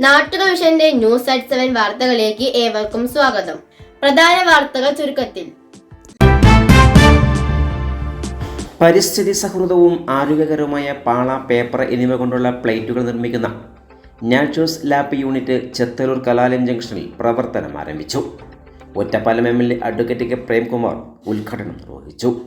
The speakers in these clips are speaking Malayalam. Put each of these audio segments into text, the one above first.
നാട്ടുക വിഷന്റെ ന്യൂസ് അറ്റ് സെവൻ വാർത്തകളിലേക്ക് ഏവർക്കും സ്വാഗതം. പ്രധാന വാർത്തകൾ ചുരുക്കത്തിൽ. പരിസ്ഥിതി സൗഹൃദവും ആരോഗ്യകരവുമായ പാള പേപ്പർ എന്നിവ കൊണ്ടുള്ള പ്ലേറ്റുകൾ നിർമ്മിക്കുന്ന നാച്ചുറൽസ് ലാബ് യൂണിറ്റ് ചെത്തലൂർ കലാലയം ജംഗ്ഷനിൽ പ്രവർത്തനം ആരംഭിച്ചു. Ottapalam M L A advocate K Premkumar ഉദ്ഘാടനം നിർവഹിച്ചു.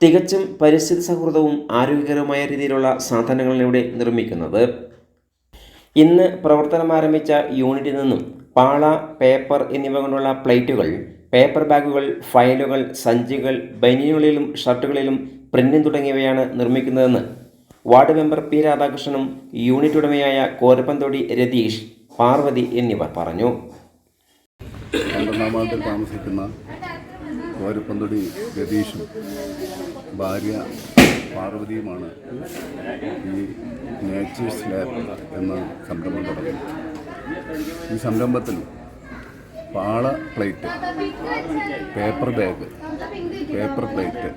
തികച്ചും പരിസ്ഥിതി സൗഹൃദവും ആരോഗ്യകരവുമായ രീതിയിലുള്ള സാധനങ്ങളാണ് ഇവിടെ നിർമ്മിക്കുന്നത്. ഇന്ന് പ്രവർത്തനം ആരംഭിച്ച യൂണിറ്റിൽ നിന്നും പാള പേപ്പർ എന്നിവ കൊണ്ടുള്ള പ്ലേറ്റുകൾ പേപ്പർ ബാഗുകൾ ഫയലുകൾ സഞ്ചികൾ ബനിയനുകളിലും ഷർട്ടുകളിലും പ്രിന്റും തുടങ്ങിയവയാണ് നിർമ്മിക്കുന്നതെന്ന് വാർഡ് മെമ്പർ പി രാധാകൃഷ്ണനും യൂണിറ്റ് ഉടമയായ കോരപ്പന്തൊടി രതീഷ് പാർവതി എന്നിവർ പറഞ്ഞു. താമസിക്കുന്ന കോരപ്പന്തൊടി രതീഷും ഭാര്യ പാർവതിയുമാണ് ഈ നേച്ചേഴ്സ് ലാബ് എന്ന സംരംഭം തുടങ്ങുന്നത്. ഈ സംരംഭത്തിൽ പാള plate paper bag paper plate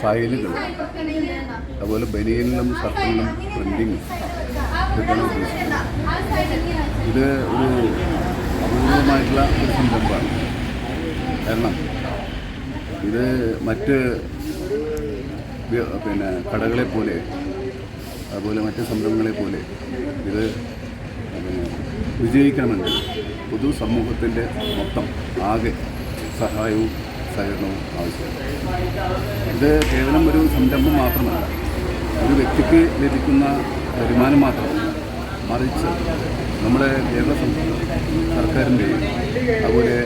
ഫയലുകൾ അതുപോലെ ബനിയനിലും ഷർട്ടിലും പ്രിന്റിങ് ഇതൊക്കെയാണ് ഉദ്ദേശിക്കുന്നത്. ഇത് ഒരു അപൂർവമായിട്ടുള്ള ഒരു സംരംഭമാണ്. കാരണം ഇത് മറ്റ് പിന്നെ കടകളെ പോലെ അതുപോലെ മറ്റ് സംരംഭങ്ങളെ പോലെ ഇത് വിജയിക്കണമെങ്കിൽ പൊതു സമൂഹത്തിന്റെ മൊത്തം ആകെ സഹായവും സഹകരണവും ആവശ്യമാണ്. ഇത് കേവലം ഒരു സംരംഭം മാത്രമല്ല ഒരു വ്യക്തിക്ക് ലഭിക്കുന്ന വരുമാനം മാത്രമല്ല മറിച്ച് നമ്മുടെ കേരള സർക്കാരിന്റെയും അതുപോലെ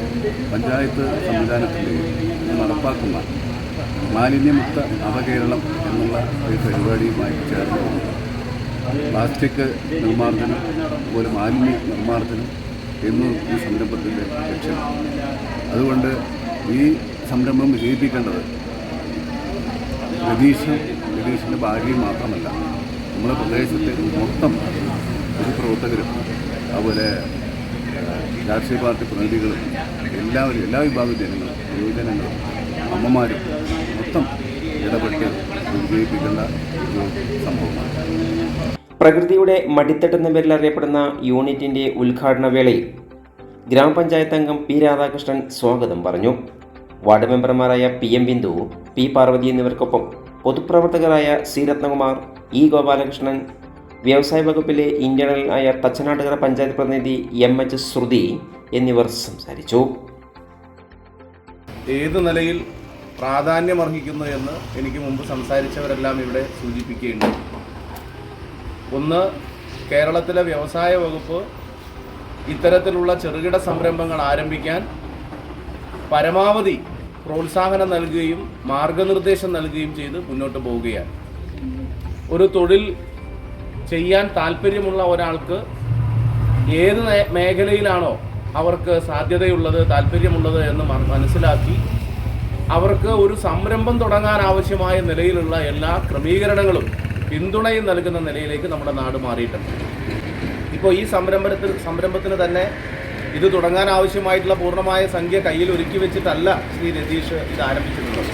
പഞ്ചായത്ത് സംവിധാനത്തിന്റെയും നടപ്പാക്കുന്ന മാലിന്യമുക്ത നവകേരളം എന്നുള്ള ഒരു പരിപാടിയുമായി ചേർന്ന് പ്ലാസ്റ്റിക് നിർമ്മാർജനം അതുപോലെ മാലിന്യ നിർമ്മാർജനം എന്നും ഈ സംരംഭത്തിന്റെ ലക്ഷ്യമാണ് അതുകൊണ്ട് ഈ സംരംഭം വിജയിപ്പിക്കേണ്ടത് രതീഷ് രതീഷിന്റെ ഭാര്യയും മാത്രമല്ല നമ്മുടെ പ്രദേശത്തെ മൊത്തം പൊതുപ്രവർത്തകരും അതുപോലെ രാഷ്ട്രീയ പാർട്ടി പ്രതിനിധികളും എല്ലാവരും എല്ലാ വിഭാഗം ജനങ്ങളും യുവജനങ്ങളും അമ്മമാരും മൊത്തം ഇടപെട്ട് വിജയിപ്പിക്കേണ്ട ഒരു സംഭവമാണ്. പ്രകൃതിയുടെ മടിത്തട്ടെന്ന പേരിൽ അറിയപ്പെടുന്ന യൂണിറ്റിന്റെ ഉദ്ഘാടന വേളയിൽ ഗ്രാമപഞ്ചായത്ത് അംഗം പി രാധാകൃഷ്ണൻ സ്വാഗതം പറഞ്ഞു. വാർഡ് മെമ്പർമാരായ P M Bindu P Parvathi എന്നിവർക്കൊപ്പം പൊതുപ്രവർത്തകരായ സി രത്നകുമാർ ഇ ഗോപാലകൃഷ്ണൻ വ്യവസായ വകുപ്പിലെ ഇന്റേണൽ ആയ തച്ചനാട്ടുകര പഞ്ചായത്ത് പ്രതിനിധി എം എച്ച് ശ്രുതി എന്നിവർ സംസാരിച്ചു. ഏത് നിലയിൽ പ്രാധാന്യമർഹിക്കുന്നു എന്ന് എനിക്ക് മുമ്പ് സംസാരിച്ചവരെല്ലാം ഇവിടെ സൂചിപ്പിക്കുകയുണ്ട് ഒന്ന് കേരളത്തിലെ വ്യവസായ വകുപ്പ് ഇത്തരത്തിലുള്ള ചെറുകിട സംരംഭങ്ങൾ ആരംഭിക്കാൻ പരമാവധി പ്രോത്സാഹനം നൽകുകയും മാർഗനിർദ്ദേശം നൽകുകയും ചെയ്ത് മുന്നോട്ട് പോവുകയാണ്. ഒരു തൊഴിൽ ചെയ്യാൻ താല്പര്യമുള്ള ഒരാൾക്ക് ഏത് മേഖലയിലാണോ അവർക്ക് സാധ്യതയുള്ളത് താല്പര്യമുള്ളത് എന്ന് മനസ്സിലാക്കി അവർക്ക് ഒരു സംരംഭം തുടങ്ങാൻ ആവശ്യമായ നിലയിലുള്ള എല്ലാ ക്രമീകരണങ്ങളും പിന്തുണയും നൽകുന്ന നിലയിലേക്ക് നമ്മുടെ നാട് മാറിയിട്ടുണ്ട്. ഇപ്പോൾ ഈ സംരംഭത്തിൽ സംരംഭത്തിന് തന്നെ ഇത് തുടങ്ങാൻ ആവശ്യമായിട്ടുള്ള പൂർണമായ സംഖ്യ കയ്യിൽ ഒരുക്കി വെച്ചിട്ടല്ല ശ്രീ രതീഷ് ഇത് ആരംഭിച്ചിട്ടുള്ളത്.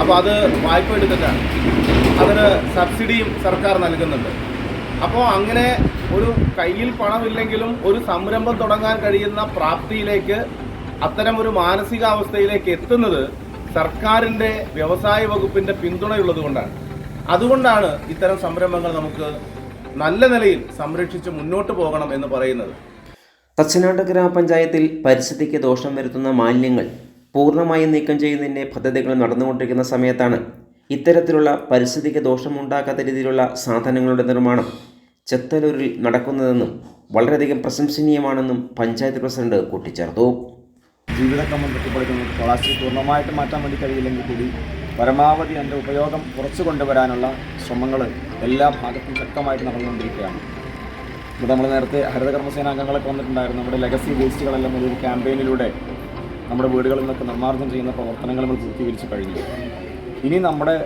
അപ്പോൾ അത് വായ്പ എടുത്തിട്ടാണ്. അതിന് സബ്സിഡിയും സർക്കാർ നൽകുന്നുണ്ട്. അപ്പോൾ അങ്ങനെ ഒരു കയ്യിൽ പണമില്ലെങ്കിലും ഒരു സംരംഭം തുടങ്ങാൻ കഴിയുന്ന പ്രാപ്തിയിലേക്ക് അത്തരം ഒരു മാനസികാവസ്ഥയിലേക്ക് എത്തുന്നത് സർക്കാരിന്റെ വ്യവസായ വകുപ്പിന്റെ പിന്തുണയുള്ളത് കൊണ്ടാണ്. അതുകൊണ്ടാണ് ഇത്തരം സംരംഭങ്ങൾ നമുക്ക് നല്ല നിലയിൽ സംരക്ഷിച്ച് മുന്നോട്ട് പോകണം എന്ന് പറയുന്നത്. തച്ചനാട് ഗ്രാമപഞ്ചായത്തിൽ പരിസ്ഥിതിക്ക് ദോഷം വരുത്തുന്ന മാലിന്യങ്ങൾ പൂർണമായും നീക്കം ചെയ്യുന്നതിന്റെ പദ്ധതികൾ നടന്നുകൊണ്ടിരിക്കുന്ന സമയത്താണ് ഇത്തരത്തിലുള്ള പരിസ്ഥിതിക്ക് ദോഷമുണ്ടാക്കാത്ത രീതിയിലുള്ള സാധനങ്ങളുടെ നിർമ്മാണം ചെത്തലൂരിൽ നടക്കുന്നതെന്നും വളരെയധികം പ്രശംസനീയമാണെന്നും പഞ്ചായത്ത് പ്രസിഡന്റ് കൂട്ടിച്ചേർത്തു. ജീവിതക്രമം കെട്ടിപ്പടുക്കുന്നത് പ്ലാസ്റ്റിക് പൂർണമായിട്ട് മാറ്റാൻ വേണ്ടി കഴിയില്ലെങ്കിൽ കൂടി പരമാവധി അതിന്റെ ഉപയോഗം കുറച്ചു കൊണ്ടുവരാനുള്ള ശ്രമങ്ങൾ എല്ലാ ഭാഗത്തും ശക്തമായിട്ട് നടന്നുകൊണ്ടിരിക്കുകയാണ്. ഇവിടെ നമ്മൾ നേരത്തെ ഹരിതകർമ്മസേനാംഗങ്ങളൊക്കെ വന്നിട്ടുണ്ടായിരുന്നു. നമ്മുടെ ലെഗസി വേസ്റ്റുകളെല്ലാം ഒരു ക്യാമ്പയിനിലൂടെ നമ്മുടെ വീടുകളിൽ നിന്നൊക്കെ നിർമ്മാർജനം ചെയ്യുന്ന പ്രവർത്തനങ്ങൾ നമ്മൾ പൂർത്തീകരിച്ചു കഴിഞ്ഞു. ഇനി നമ്മുടെ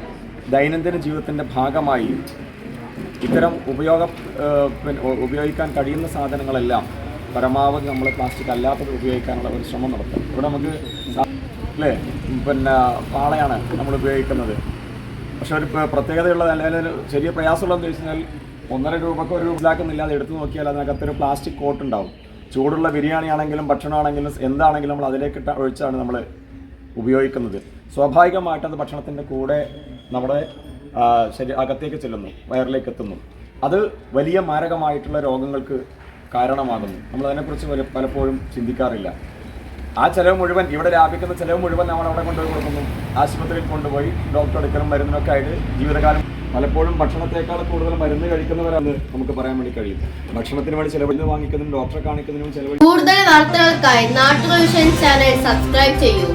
ദൈനംദിന ജീവിതത്തിന്റെ ഭാഗമായി ഇത്തരം ഉപയോഗ ഉപയോഗിക്കാൻ കഴിയുന്ന സാധനങ്ങളെല്ലാം പരമാവധി നമ്മൾ പ്ലാസ്റ്റിക് അല്ലാത്തത് ഉപയോഗിക്കാനുള്ള ഒരു ശ്രമം നടത്തും. ഇവിടെ നമുക്ക് അല്ലേ? പിന്നെ പാളയാണ് നമ്മൾ ഉപയോഗിക്കുന്നത്. പക്ഷെ ഒരു പ്രത്യേകതയുള്ളത് പ്രത്യേകതയുള്ള അല്ലെങ്കിൽ ചെറിയ പ്രയാസമുള്ളതെന്ന് വെച്ച് കഴിഞ്ഞാൽ ഒന്നര രൂപക്ക് ഒരു രൂപത്തിലാക്കുന്നില്ലാതെ എടുത്തു നോക്കിയാൽ അതിനകത്തൊരു പ്ലാസ്റ്റിക് കോട്ട് ഉണ്ടാവും. ചൂടുള്ള ബിരിയാണി ആണെങ്കിലും ഭക്ഷണമാണെങ്കിലും എന്താണെങ്കിലും നമ്മൾ അതിലേക്ക് ഇട്ട ഒഴിച്ചാണ് നമ്മൾ ഉപയോഗിക്കുന്നത്. സ്വാഭാവികമായിട്ട് അത് ഭക്ഷണത്തിന്റെ കൂടെ നമ്മുടെ അകത്തേക്ക് ചെല്ലുന്നു വയറിലേക്ക് എത്തുന്നു അത് വലിയ മാരകമായിട്ടുള്ള രോഗങ്ങൾക്ക് കാരണമാകുന്നു. നമ്മൾ അതിനെക്കുറിച്ച് പലപ്പോഴും ചിന്തിക്കാറില്ല. ആ ചെലവ് മുഴുവൻ ഇവിടെ ലാഭിക്കുന്ന ചെലവ് മുഴുവൻ നമ്മൾ അവിടെ കൊണ്ടുപോയി കൊടുക്കുന്നു. ആശുപത്രിയിൽ കൊണ്ടുപോയി ഡോക്ടർ എടുക്കലും മരുന്നിനൊക്കെ ആയിട്ട് ജീവിതകാലം പലപ്പോഴും ഭക്ഷണത്തെക്കാൾ കൂടുതൽ മരുന്ന് കഴിക്കുന്നവരാണ് നമുക്ക് പറയാൻ വേണ്ടി കഴിയും. ഭക്ഷണത്തിന് വേണ്ടി ചെലവിന് വാങ്ങിക്കുന്നതിനും ഡോക്ടറെ കാണിക്കുന്നതിനും ചെലവ് കൂടുതൽ വാർത്തകൾക്കായി നാട്ടുകൾ ചാനൽ സബ്സ്ക്രൈബ് ചെയ്യൂ.